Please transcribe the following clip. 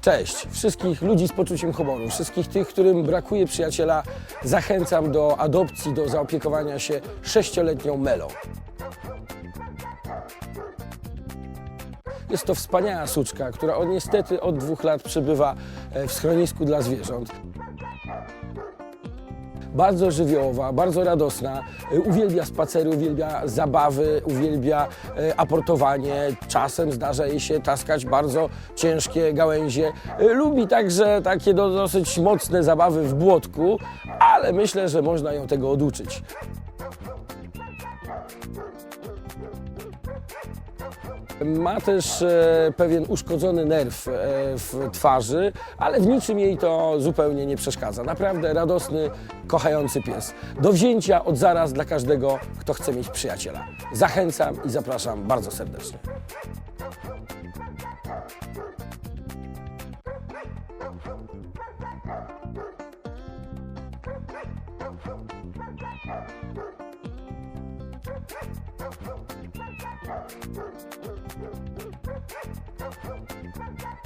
Cześć, wszystkich ludzi z poczuciem humoru, wszystkich tych, którym brakuje przyjaciela, zachęcam do adopcji, do zaopiekowania się sześcioletnią Melą. Jest to wspaniała suczka, która od, niestety od dwóch lat przebywa e, w schronisku dla zwierząt. Bardzo żywiołowa, bardzo radosna, e, uwielbia spacery, uwielbia zabawy, uwielbia e, aportowanie. Czasem zdarza jej się taskać bardzo ciężkie gałęzie. E, Lubi także takie do, dosyć mocne zabawy w błotku, ale myślę, że można ją tego oduczyć. Ma też e, pewien uszkodzony nerw e, w twarzy, ale w niczym jej to zupełnie nie przeszkadza. Naprawdę radosny, kochający pies. Do wzięcia od zaraz dla każdego, kto chce mieć przyjaciela. Zachęcam i zapraszam bardzo serdecznie.